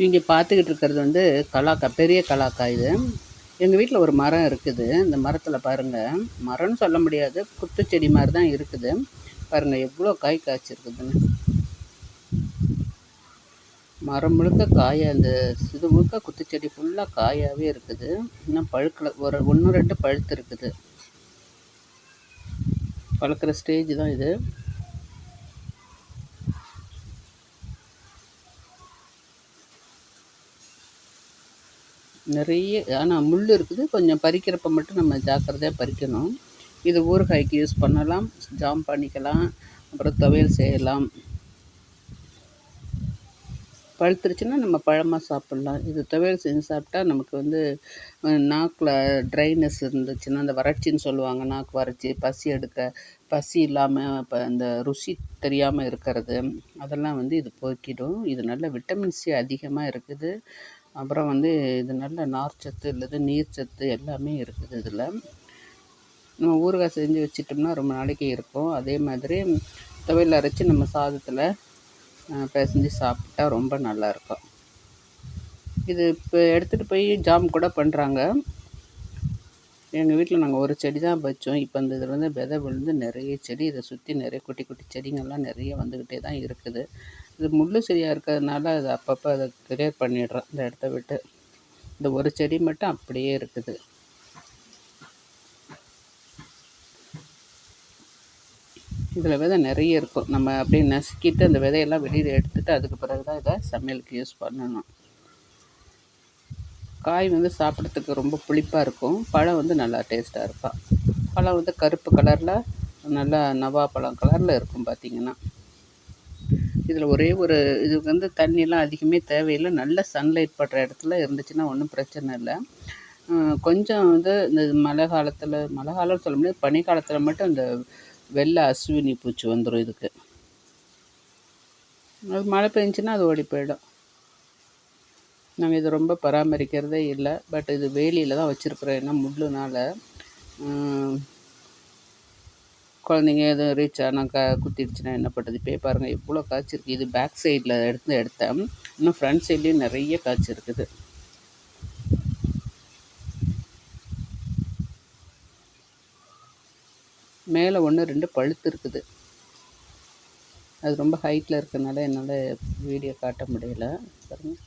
நீங்கள் பார்த்துக்கிட்டு இருக்கிறது வந்து கலாக்கா பெரிய கலாக்கா இது. எங்கள் வீட்டில் ஒரு மரம் இருக்குது. இந்த மரத்தில் பாருங்கள் மரம்னு சொல்ல முடியாது குத்துச்செடி மாதிரி தான் இருக்குது. பாருங்கள் எவ்வளோ காய் காய்ச்சிருக்குதுன்னு. மரம் முழுக்க காய அந்த இது முழுக்க குத்துச்செடி ஃபுல்லாக காயாகவே இருக்குது. இன்னும் பழுக்கலை ஒரு ஒன்று ரெண்டு பழுத்து இருக்குது. பழுக்கிற ஸ்டேஜ் தான் இது. நிறைய ஆனால் முள் இருக்குது. கொஞ்சம் பறிக்கிறப்ப மட்டும் நம்ம ஜாக்கிரதையாக பறிக்கணும். இது ஊறுகாய்க்கு யூஸ் பண்ணலாம் ஜாம் பண்ணிக்கலாம் அப்புறம் துவையல் செய்யலாம். பழுத்துருச்சுன்னா நம்ம பழமாக சாப்பிட்லாம். இது துவையல் செஞ்சு சாப்பிட்டா நமக்கு வந்து நாக்கில் ட்ரைனஸ் இருந்துச்சுன்னா அந்த வறட்சின்னு சொல்லுவாங்க நாக்கு வறட்சி பசி எடுக்க பசி இல்லாமல் இப்போ அந்த ருசி தெரியாமல் இருக்கிறது அதெல்லாம் வந்து இது போக்கிடும். இது நல்ல விட்டமின் சி அதிகமாக இருக்குது. அப்புறம் வந்து இது நல்ல நார்ச்சத்து இல்லது நீர்ச்சத்து எல்லாமே இருக்குது இதில். நம்ம ஊறுகாய் செஞ்சு வச்சிட்டோம்னா ரொம்ப நாளைக்கு இருக்கும். அதே மாதிரி துவையல் அரைச்சி நம்ம சாதத்தில் பிசைஞ்சு சாப்பிட்டா ரொம்ப நல்லாயிருக்கும் இது இப்போ எடுத்துகிட்டு போய் ஜாம் கூட பண்ணுறாங்க எங்கள் வீட்டில் நாங்கள் ஒரு செடி தான் வச்சோம். இப்போ அந்த இதில் வந்து விதை விழுந்து நிறைய செடி இதை சுற்றி நிறைய குட்டி குட்டி செடிங்கள்லாம் நிறைய வந்துக்கிட்டே தான் இருக்குது. இது முள் செடியாக இருக்கிறதுனால அது அப்பப்போ அதை கிளியர் பண்ணிடுறோம் இந்த இடத்த விட்டு. இந்த ஒரு செடி மட்டும் அப்படியே இருக்குது. இதில் விதை நிறைய இருக்கும். நம்ம அப்படியே நசுக்கிட்டு அந்த விதையெல்லாம் வெளியில் எடுத்துகிட்டு அதுக்கு பிறகு தான் இதை சமையலுக்கு யூஸ் பண்ணணும். காய் வந்து சாப்பிட்றதுக்கு ரொம்ப புளிப்பாக இருக்கும். பழம் வந்து நல்லா டேஸ்ட்டாக இருக்கும் பழம் வந்து கருப்பு கலரில் நல்லா நவா பழம் கலரில் இருக்கும் பார்த்திங்கன்னா இதில் ஒரே ஒரு இதுக்கு வந்து தண்ணியெலாம் அதிகமே தேவையில்லை. நல்ல சன்லைட் படுற இடத்துல இருந்துச்சுன்னா ஒன்றும் பிரச்சனை இல்லை. கொஞ்சம் வந்து இந்த மழை காலத்தில் மழை காலம் சொல்ல முடியாது பனி காலத்தில் மட்டும் இந்த வெள்ளை அஸ்வினி பூச்சி வந்துடும் இதுக்கு. அது மழை பெஞ்சுன்னா அது ஓடி போயிடும். நாங்கள் இதை ரொம்ப பராமரிக்கிறதே இல்லை. பட் இது வேலியில் தான் வச்சுருக்குறோம் ஏன்னா முள்ளுனால். குழந்தைங்க எதுவும் ரீச் ஆனால் க குத்திடுச்சுன்னா என்ன பண்ணுறது இப்போயே பாருங்கள் எவ்வளோ காய்ச்சிருக்கு இது பேக் சைடில் எடுத்து எடுத்தேன். இன்னும் ஃப்ரண்ட் சைட்லேயும் நிறைய காய்ச்சிருக்குது மேலே ஒன்று ரெண்டு பழுத்து இருக்குது. அது ரொம்ப ஹைட்டில் இருக்கிறதுனால என்னால் வீடியோ காட்ட முடியல. பாருங்கள்